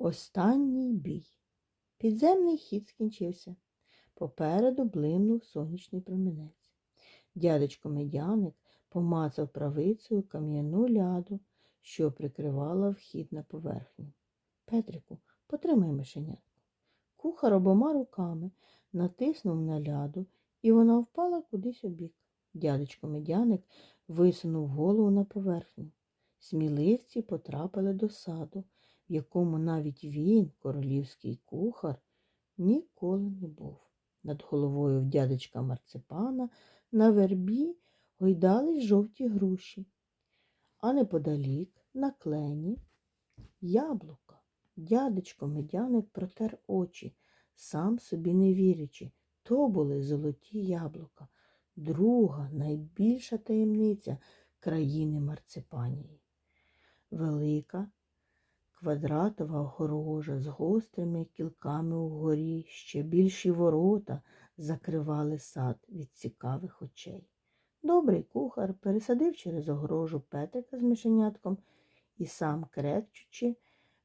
Останній бій. Підземний хід скінчився. Попереду блимнув сонячний промінець. Дядечко медяник помацав правицею кам'яну ляду, що прикривала вхід на поверхню. Петрику, потримай мишенятку. Кухар обома руками натиснув на ляду, і вона впала кудись у бік. Дядечко медяник висунув голову на поверхню. Сміливці потрапили до саду, в якому навіть він, королівський кухар, ніколи не був. Над головою в дядечка марципана на вербі гойдались жовті груші, а неподалік на клені яблука. Дядечко медяник протер очі, сам собі не вірячи. То були золоті яблука, друга найбільша таємниця країни марципанії. Велика квадратова огорожа з гострими кілками угорі, ще більші ворота закривали сад від цікавих очей. Добрий кухар пересадив через огорожу Петрика з мишенятком і сам, крекчучи,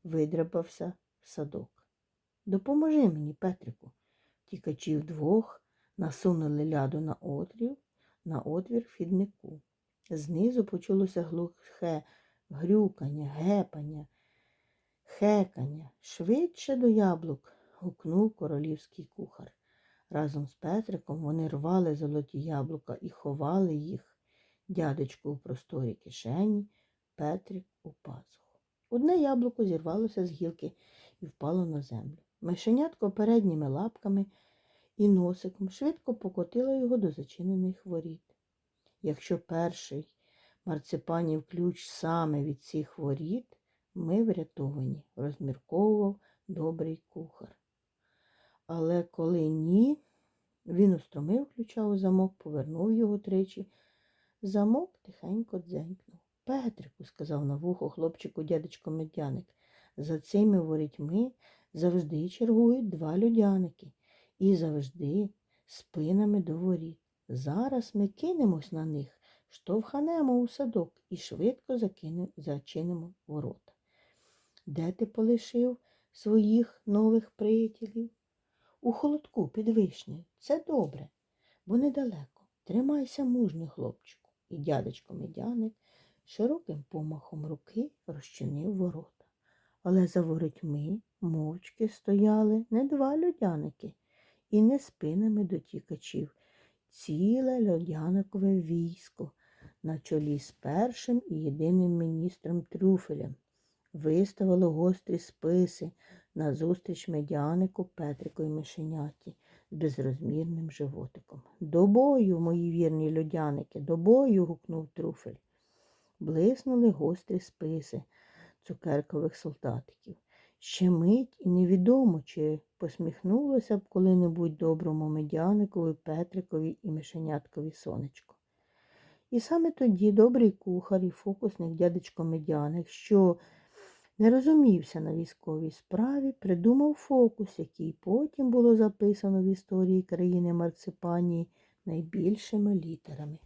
видряпався в садок. Допоможи мені, Петрику. Тікачі вдвох насунули ляду на отвір, на отвір в хіднику. Знизу почулося глухе грюкання, гепання, хекання. Швидше до яблук. гукнув королівський кухар. Разом з Петриком вони рвали золоті яблука і ховали їх. Дядечко у просторі кишені, Петрик у пазуху. Одне яблуко зірвалося з гілки і впало на землю. Мишенятко передніми лапками і носиком швидко покотило його до зачинених воріт. Якщо перший марципанів ключ саме від цих воріт, ми врятовані, розмірковував добрий кухар. Але коли ні, він устромив ключа у замок, повернув його тричі. Замок тихенько дзенькнув. Петрику, сказав на вухо хлопчику дядечко медяник, за цими ворітьми завжди чергують два людяники і завжди спинами до воріт. Зараз ми кинемось на них, штовханемо у садок і швидко закинемо, зачинимо ворота. Де ти полишив своїх нових приятелів? У холодку під вишнею. Це добре, бо недалеко. Тримайся мужньо, хлопчику. І дядечко медяник широким помахом руки розчинив ворота. Але за воротьми мовчки стояли не два людяники і не спинами до тікачів. Ціле льодяникове військо на чолі з першим і єдиним міністром Трюфелем виставило гострі списи назустріч медянику Петрику і мишеняті з безрозмірним животиком. До бою, мої вірні льодяники, до бою. гукнув Трюфель. Блиснули гострі списи цукеркових солдатиків. Ще мить і невідомо, чи посміхнулося б коли-небудь доброму медяникові, Петрикові і мишеняткові сонечко. І саме тоді добрий кухар і фокусник дядечко медяник, що не розумівся на військовій справі, придумав фокус, який потім було записано в історії країни Марципанії найбільшими літерами.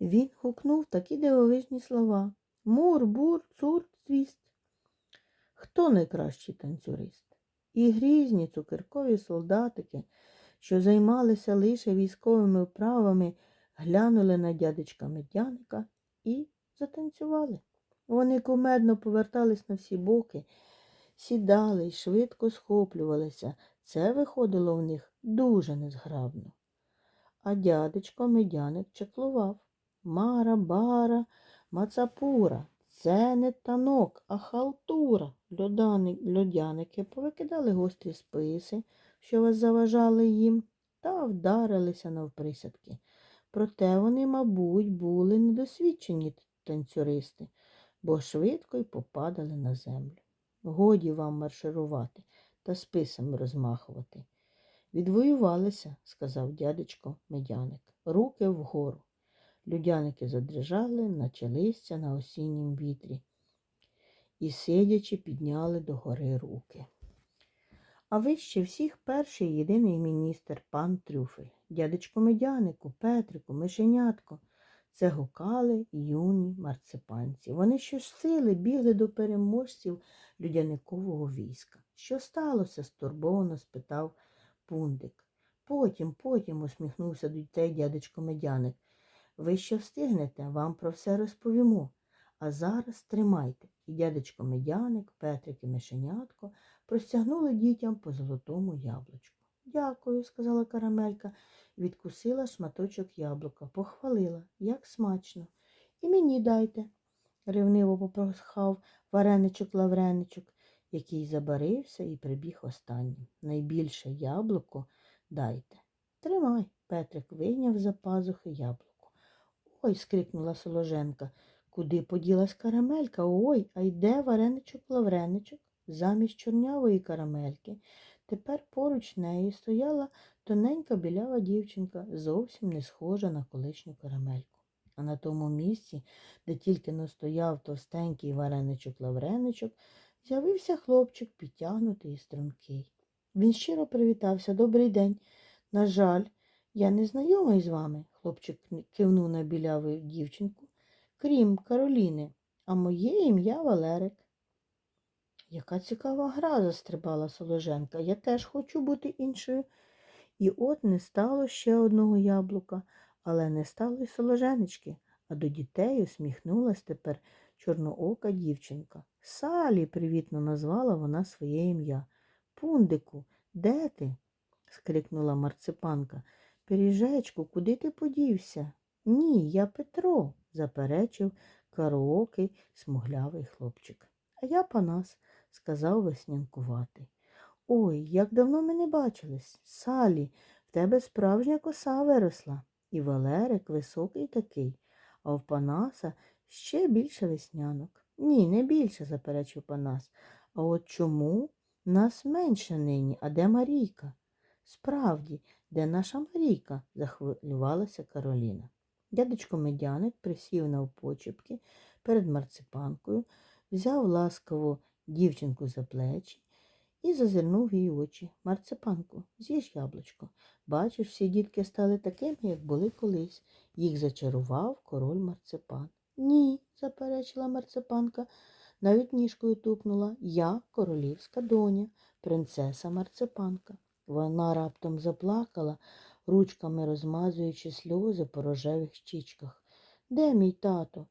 Він гукнув такі дивовижні слова Мур, бур, цур, твіст. Хто найкращий танцюрист? І грізні цукеркові солдатики, що займалися лише військовими вправами, глянули на дядечка медяника і затанцювали. Вони кумедно повертались на всі боки, сідали й швидко схоплювалися. Це виходило в них дуже незграбно. А дядечко медяник чеклував. Мара, бара, мацапура. Це не танок, а халтура. Льодани, льодяники повикидали гострі списи, що вас заважали їм, та вдарилися навприсядки. Проте вони, мабуть, були недосвідчені танцюристи бо швидко й попадали на землю. Годі вам марширувати та списами розмахувати. Відвоювалися, сказав дядечко медяник, руки вгору. Людяники задрижали, наче листя на осіннім вітрі, і, сидячи, підняли догори руки. А вище всіх перший єдиний міністр пан Трюфель, дядечко медянику, Петрику, мишенятко. Це гукали юні марципанці. Вони щосили бігли до переможців людяникового війська. Що сталося? стурбовано спитав пундик. Потім, потім, усміхнувся до дітей дядечко медяник. Ви ще встигнете, вам про все розповімо. А зараз тримайте. І дядечко медяник, Петрик і мишенятко простягнули дітям по золотому яблучку. Дякую, сказала карамелька, відкусила шматочок яблука, похвалила, як смачно. І мені дайте, ревниво попрохав вареничок лавреничок, який забарився і прибіг останнім. Найбільше яблуко дайте. Тримай, Петрик вийняв за пазухи яблуко. Ой, скрикнула Соложенка. Куди поділась карамелька? Ой, а йде вареничок лавреничок замість чорнявої карамельки. Тепер поруч неї стояла тоненька білява дівчинка, зовсім не схожа на колишню карамельку. А на тому місці, де тільки но стояв товстенький вареничок-лавреничок, з'явився хлопчик, підтягнутий і стрункий. Він щиро привітався. Добрий день. На жаль, я не знайомий з вами, хлопчик кивнув на біляву дівчинку, крім Кароліни, а моє ім'я Валерик. Яка цікава гра, застрибала Соложенка. Я теж хочу бути іншою. І от не стало ще одного яблука, але не стало й соложенечки, а до дітей усміхнулась тепер чорноока дівчинка. Салі, привітно назвала вона своє ім'я. Пундику, де ти? скрикнула марципанка. Пиріжечку, куди ти подівся? Ні, я Петро, заперечив караокий смуглявий хлопчик. А я Панас, сказав веснянкуватий. Ой, як давно ми не бачились. Салі, в тебе справжня коса виросла. І Валерик високий такий, а в Панаса ще більше веснянок. Ні, не більше, заперечив Панас. А от чому нас менше нині, а де Марійка? Справді, де наша Марійка? захвилювалася Кароліна. Дядечко медяник присів навпочепки перед марципанкою, взяв ласково дівчинку за плечі і зазирнув її очі. Марципанку, з'їж яблучко. Бачиш, всі дітки стали такими, як були колись. Їх зачарував король марципан. Ні, заперечила марципанка, навіть ніжкою тупнула. Я королівська доня, принцеса марципанка. Вона раптом заплакала, ручками розмазуючи сльози по рожевих щічках. Де мій тато?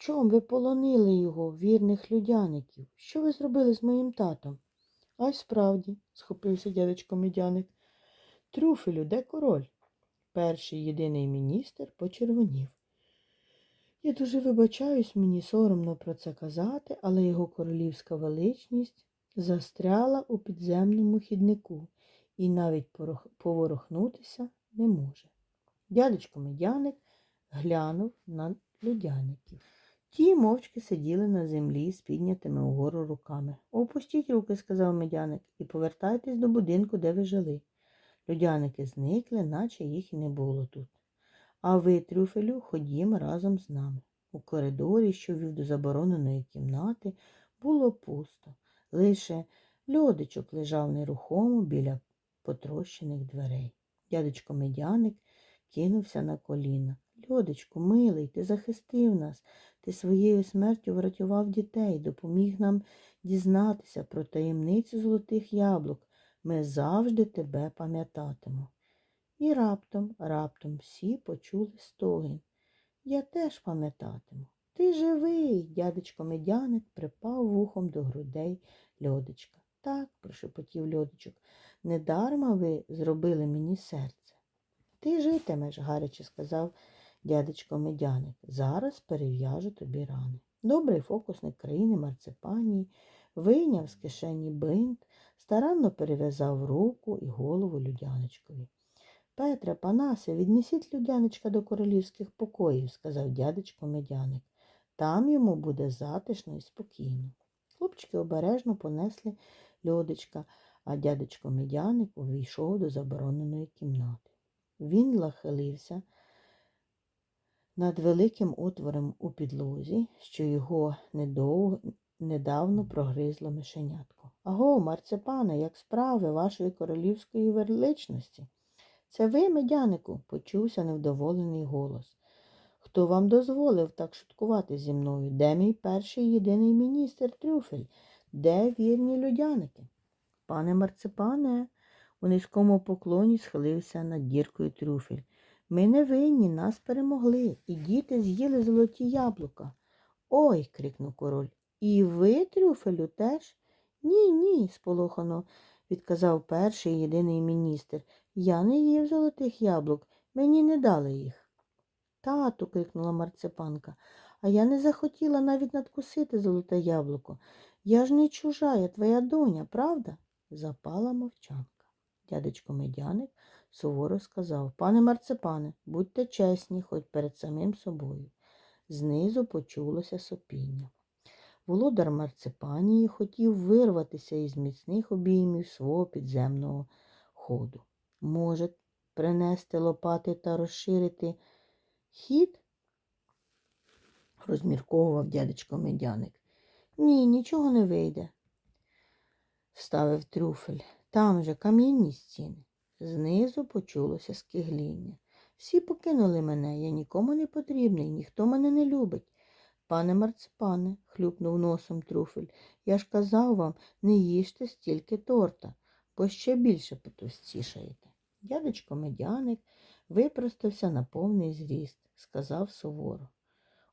Чом ви полонили його, вірних людяників? Що ви зробили з моїм татом? А й справді, схопився дядечко медяник. Трюфелю, де король? Перший єдиний міністр почервонів. Я дуже вибачаюсь, мені соромно про це казати, але його королівська величність застряла у підземному хіднику і навіть поворухнутися не може. Дядечко медяник глянув на людяників. Ті мовчки сиділи на землі з піднятими угору руками. Опустіть руки, сказав медяник, і повертайтесь до будинку, де ви жили. Людяники зникли, наче їх і не було тут. А ви, трюфелю, ходім разом з нами. У коридорі, що вів до забороненої кімнати, було пусто. Лише льодичок лежав нерухомо біля потрощених дверей. Дядечко медяник кинувся на коліна. Льодечку, милий, ти захистив нас. Ти своєю смертю врятував дітей, допоміг нам дізнатися про таємницю золотих яблук. Ми завжди тебе пам'ятатимо. І раптом, раптом всі почули стогін. Я теж пам'ятатиму. Ти живий, дядечко медяник припав вухом до грудей льодичка. Так, прошепотів льодичок, недарма ви зробили мені серце. Ти житимеш, гаряче сказав дядечко медяник. Зараз перев'яжу тобі рани. Добрий фокусник країни марципанії вийняв з кишені бинт, старанно перев'язав руку і голову людяничкові. Петре, панасе, віднесіть людяничка до королівських покоїв, сказав дядечко медяник. Там йому буде затишно і спокійно. Хлопчики обережно понесли льодичка, а дядечко медяник увійшов до забороненої кімнати. Він лахилився над великим отвором у підлозі, що його недовго, недавно прогризло мишенятко. Аго, марципане, як справи вашої королівської величності? Це ви, медянику, почувся невдоволений голос. Хто вам дозволив так шуткувати зі мною? Де мій перший єдиний міністр Трюфель? Де вірні людяники? Пане марципане, у низькому поклоні схилився над діркою трюфель. Ми не винні, нас перемогли, і діти з'їли золоті яблука. Ой. крикнув король. І ви, трюфелю, теж? Ні, ні, сполохано відказав перший єдиний міністр. Я не їв золотих яблук, мені не дали їх. Тату, крикнула марципанка, а я не захотіла навіть надкусити золоте яблуко. Я ж не чужа, я твоя доня, правда? Запала мовчанка. Дядечко медяник суворо сказав Пане марципане, будьте чесні, хоч перед самим собою. Знизу почулося сопіння. Володар марципанії хотів вирватися із міцних обіймів свого підземного ходу. Може, принести лопати та розширити хід? розмірковував дядечко медяник. Ні, нічого не вийде, вставив трюфель. Там же кам'яні стіни. Знизу почулося скигління. Всі покинули мене, я нікому не потрібний, ніхто мене не любить. Пане марципане, хлюпнув носом трюфель, я ж казав вам, не їжте стільки торта, бо ще більше потовстішаєте. Дядечко медяник випростався на повний зріст, сказав суворо.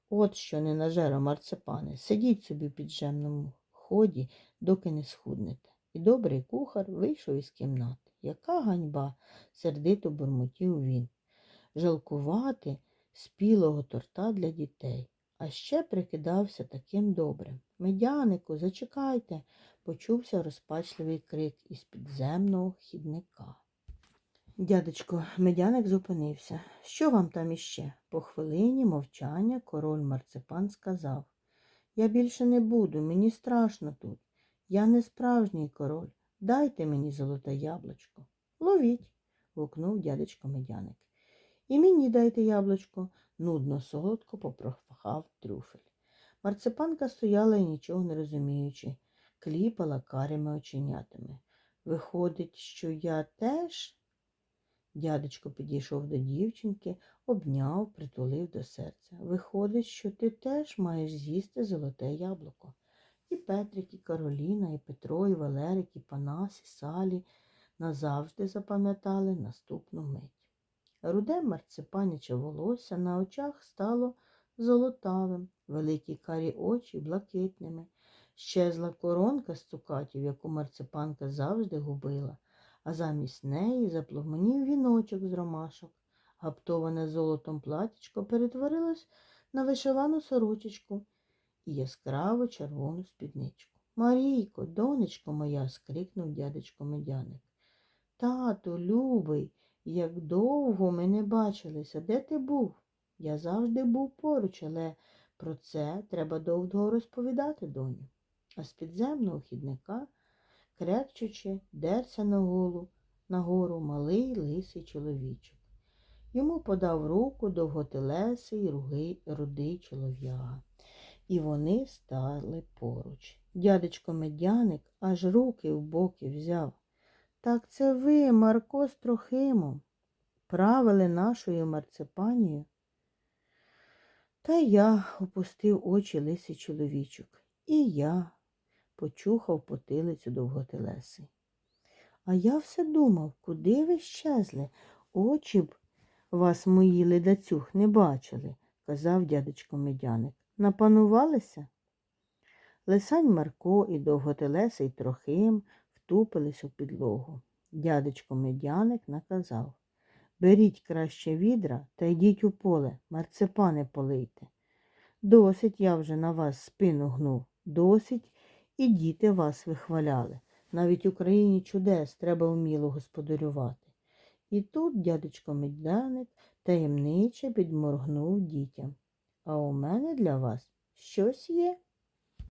От що не нажера, марципане, сидіть собі в піджемному ході, доки не схуднете. І добрий кухар вийшов із кімнати. Яка ганьба, сердито бурмотів він. Жалкувати спілого торта для дітей. А ще прикидався таким добрим. Медянику, зачекайте, почувся розпачливий крик із підземного хідника. Дядечко, медяник зупинився. Що вам там іще? По хвилині мовчання король марципан сказав Я більше не буду, мені страшно тут. Я не справжній король. Дайте мені золоте яблучко. Ловіть. гукнув дядечко медяник. І мені дайте яблучко, нудно солодко попрохав трюфель. Марципанка стояла і нічого не розуміючи, кліпала карими оченятами. Виходить, що я теж. Дядечко підійшов до дівчинки, обняв, притулив до серця. Виходить, що ти теж маєш з'їсти золоте яблуко. І Петрик, і Кароліна, і Петро, і Валерик, і Панас, і Салі назавжди запам'ятали наступну мить. Руде марципаняче волосся на очах стало золотавим, великі карі очі блакитними. Щезла коронка з цукатів, яку марципанка завжди губила, а замість неї запломонів віночок з ромашок. Гаптоване золотом платічко перетворилось на вишивану сорочечку і яскраво червону спідничку. Марійко, донечко моя, скрикнув дядечко медяник. Тату, любий, як довго ми не бачилися, де ти був? Я завжди був поруч, але про це треба довго розповідати, доню. А з підземного хідника, крекчучи, дерся на голу, нагору малий лисий чоловічок. Йому подав руку довготелесий рудий чолов'яга. І вони стали поруч. Дядечко медяник аж руки в боки взяв. Так це ви, Марко з Трохимом, правили нашою марципанією. Та я опустив очі лисий чоловічок, і я почухав потилицю довготелесий. А я все думав, куди ви щезли? Очі б вас мої ледацюх не бачили, казав дядечко медяник. Напанувалися? Лисань Марко і довготелесий Трохим втупились у підлогу. Дядечко медяник наказав Беріть краще відра та йдіть у поле, марципани полийте. Досить я вже на вас спину гнув, досить і діти вас вихваляли. Навіть у країні чудес треба вміло господарювати. І тут дядечко медяник таємниче підморгнув дітям. А у мене для вас щось є.